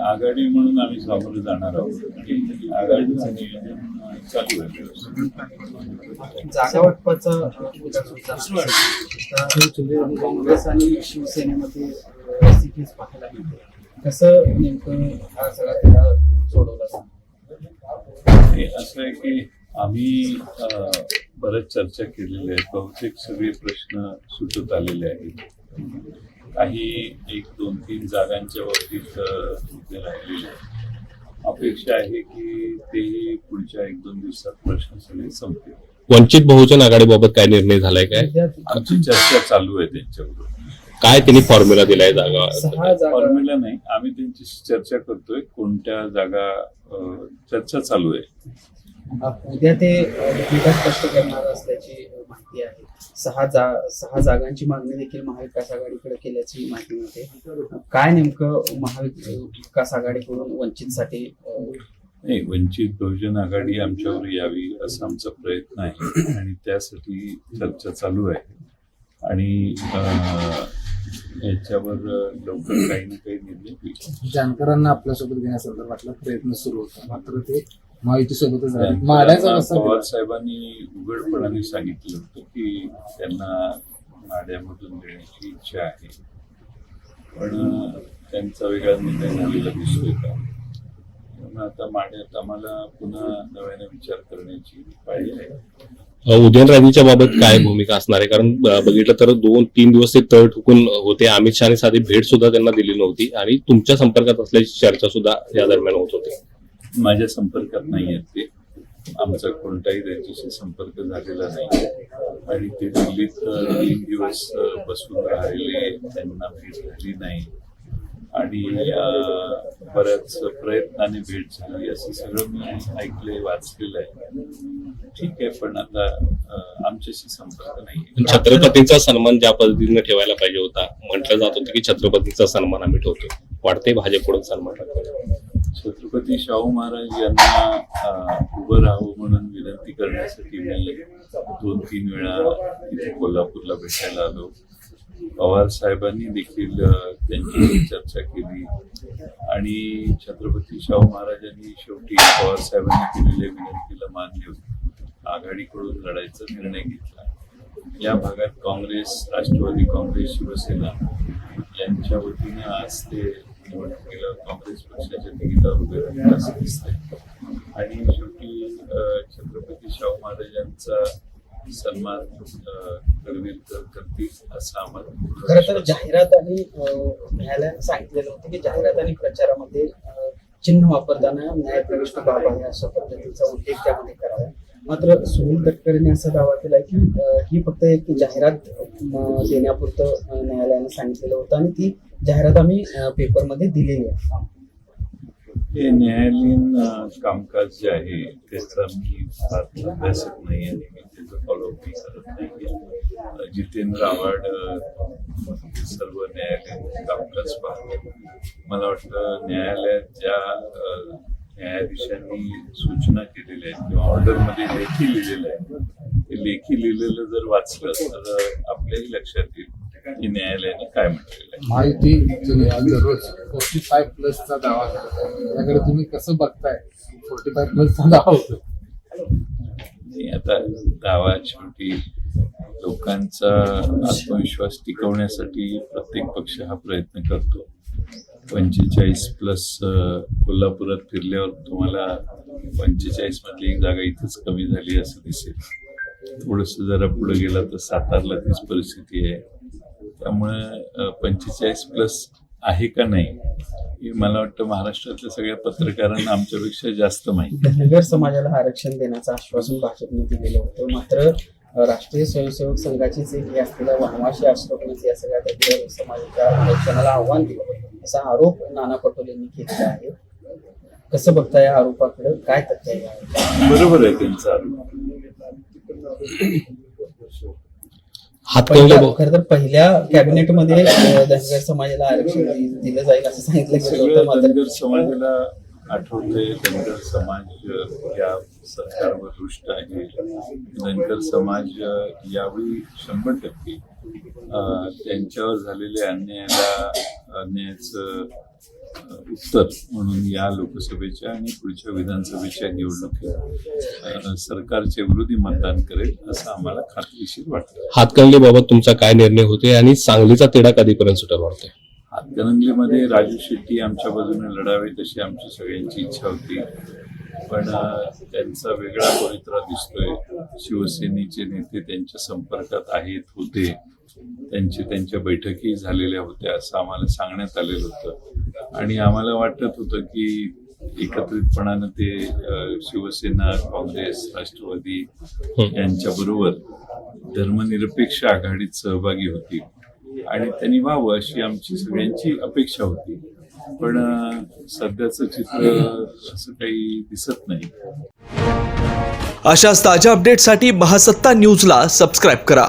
आघाडी म्हणून आम्ही सामोरं जाणार आहोत आणि आघाडीचं नियोजन चालू आहे. जागा वाटपाचा. काँग्रेस आणि शिवसेनेमध्ये स्थितीच पाहायला मिळते कसं नेमकं हा सगळा सोडवला असं आहे की आम्ही बऱ्याच चर्चा केलेल्या आहेत. बहुतेक सगळे प्रश्न सुटत आलेले आहेत. काही एक दोन तीन जागांच्या बाबतीत उभे राहिलेले आहेत. अपेक्षा आहे की तेही पुढच्या एक दोन दिवसात प्रश्न सगळे संपतील. वंचित बहुजन आघाडीबाबत काय निर्णय झालाय काय? आमची चर्चा चालू आहे त्यांच्याबरोबर. काय त्यांनी फॉर्म्युला दिलाय जागा? फॉर्म्युला नाही. आम्ही त्यांच्याशी चर्चा करतोय कोणत्या जागा चर्चा चालू आहे. उद्या ते भूमिका स्पष्ट करणार असल्याची माहिती आहे. सहा जा सहा जागांची मागणी देखील महाविकास आघाडीकडे केल्याची माहिती मिळते. काय नेमकं महाविकास आघाडीकडून वंचितसाठी नाही वंचित बहुजन आघाडी आमच्यावर यावी असा आमचा प्रयत्न आहे. आणि त्यासाठी चर्चा चालू आहे. आणि याच्यावर लवकर काही ना काही निर्णय जानकरांना आपल्यासोबत घेण्यासंदर्भातला प्रयत्न सुरू होता. मात्र ते महायुतीसोबतच राहिले माड्याचा त्यांना पवार. साहेबांनी उघडपणाने सांगितलं होतं की त्यांना माड्यामधून देण्याची इच्छा आहे. पण अं, त्यांचा वेगळा निर्णय झालेला दिसतोय का? त्यामुळे आता माड्यात आम्हाला पुन्हा नव्याने विचार करण्याची पाळी आहे. उदयनराजेंच्या बाबत काय भूमिका असणार आहे? कारण बघितलं तर दोन तीन दिवस ते तळ ठोकून होते. अमित शहाने साधी भेट सुद्धा त्यांना दिली नव्हती आणि तुमच्या संपर्कात असल्याची चर्चा सुद्धा या दरम्यान होत होते. माझ्या संपर्कात नाही आहेत ते. आमचा कोणताही त्यांच्याशी संपर्क झालेला नाही आणि ते दिल्लीत तीन दिवस बसून राहिले. त्यांना भेट झाली नाही. आणि बऱ्याच प्रयत्नाने भेट झाली. असं सगळं मी ऐकलंय वाचलेलं आहे ठीक आहे पण आता आमच्याशी संपर्क नाही छत्रपतीचा छत्रपतींचा सन्मान ज्या पद्धतीने ठेवायला पाहिजे होता म्हटलं जात होतं की छत्रपतींचा सन्मान आम्ही ठेवतो. वाटते भाजपकडून सन्मान. छत्रपती शाहू महाराज यांना उभं राहावं म्हणून विनंती करण्यासाठी मी दोन तीन वेळा इथे कोल्हापूरला भेटायला आलो. पवार साहेबांनी देखील त्यांची चर्चा केली. आणि छत्रपती शाहू महाराजांनी शेवटी पवार साहेबांनी केलेल्या विनंतीला मान देऊन आघाडीकडून लढायचा निर्णय घेतला. या भागात काँग्रेस राष्ट्रवादी काँग्रेस शिवसेना यांच्या वतीने आज ते निवडणुकीला काँग्रेस पक्षाच्या तिकिटावर उभे राहिले असं दिसते आणि शेवटी छत्रपती शाहू महाराजांचा सन्मान अ, करवीर करतील असं आम्हाला खरं तर जाहिरात आणि न्यायालयाने न्यायालयानं सांगितलेलं होतं की जाहिरात आणि प्रचारामध्ये चिन्ह वापरताना न्यायप्रविष्ट बाब आहे अशा पद्धतीचा उल्लेख त्यामध्ये करावा. मात्र सुनील तटकरेंनी असा दावा केला की ही फक्त एक जाहिरात देण्यापुरतं न्यायालयानं सांगितलेलं होतं आणि ती जाहिरात आम्ही पेपरमध्ये दिलेली आहे. हे न्यायालयीन कामकाज जे आहे त्याचा मी फार अभ्यासक नाही आणि मी त्याचं फॉलोअप करत नाही जितेंद्र आव्हाड सर्व न्यायालयीन कामकाज पाहतो. मला वाटतं न्यायालयात ज्या न्यायाधीशांनी सूचना केलेल्या आहेत किंवा ऑर्डरमध्ये लेखी लिहिलेलं आहे. ते लेखी लिहिलेलं जर वाचलं तर आपल्याही लक्षात येईल की न्यायालयाने काय म्हटलेलं आहे. आज दररोज फोर्टी फाय प्लसचा दावा करत आहे. याकडे तुम्ही कसं बघताय? फोर्टी फाय प्लसचा दावा होतो. आता दावा शेवटी लोकांचा आत्मविश्वास टिकवण्यासाठी प्रत्येक पक्ष हा प्रयत्न करतो. पंचेचाळीस प्लस कोल्हापुरात फिरल्यावर तुम्हाला पंचेचाळीस मधली एक जागा इथंच कमी झाली असं दिसेल. थोडस जरा पुढे गेला तर सातारला तीच परिस्थिती आहे. त्यामुळे पंचेचाळीस प्लस आहे का नाही हे मला वाटतं महाराष्ट्रातल्या सगळ्या पत्रकारांना आमच्यापेक्षा जास्त माहिती. धनगर समाजाला आरक्षण देण्याचं आश्वासन भाजपने दिलेलं होतं. मात्र राष्ट्रीय स्वयंसेवक संघाचीच एक हे असलेल्या वनवाशी आश्रमनेच या सगळ्या समाजाच्या आरक्षणाला आव्हान दिलं असा आरोप नाना पटोलेंनी केलेला आहे. कसं बघता या आरोपाकडे? काय तथ्य? बरोबर आहे त्यांचा खरं तर पहिल्या कॅबिनेटमध्ये अ, धनगर समाजाला आरक्षण दिलं जाईल असं सांगितलं गेलं होतं धनगर समाजाला आठवतंय धनगर समाज या सरकारवर रुष्ट आहे. धनगर समाज यावेळी शंभर टक्के त्यांच्यावर झालेल्या अन्यायाला अन्यायाचं अ, उत्तर म्हणून या लोकसभेच्या आणि पुढच्या विधानसभेच्या निवडणुकीत सरकारच्या विरोधी मतदान करेल असं आम्हाला खात्रीशीर वाटतं. हातकणंगलेबाबत तुमचा काय निर्णय होते आणि सांगलीचा तेढा कधीपर्यंत सुटेल वाटतंय हातकणंगलेमध्ये राजू शेट्टी आमच्या बाजूने लढावे तशी आमची सगळ्यांची इच्छा होती. पण त्यांचा वेगळा पवित्रा दिसतोय. शिवसेनेचे नेते त्यांच्या संपर्कात आहेत होते. त्यांची त्यांच्या बैठकी झालेल्या होत्या असं आम्हाला सांगण्यात आलेलं होतं. आणि आम्हाला वाटत होतं की एकत्रितपणानं ते शिवसेना काँग्रेस राष्ट्रवादी यांच्याबरोबर धर्मनिरपेक्ष आघाडीत सहभागी होती आणि त्यांनी व्हावं अशी आमची सगळ्यांची अपेक्षा होती. पण सध्याचं चित्र असं काही दिसत नाही. अशाच ताज्या अपडेटसाठी महासत्ता न्यूजला सबस्क्राईब करा.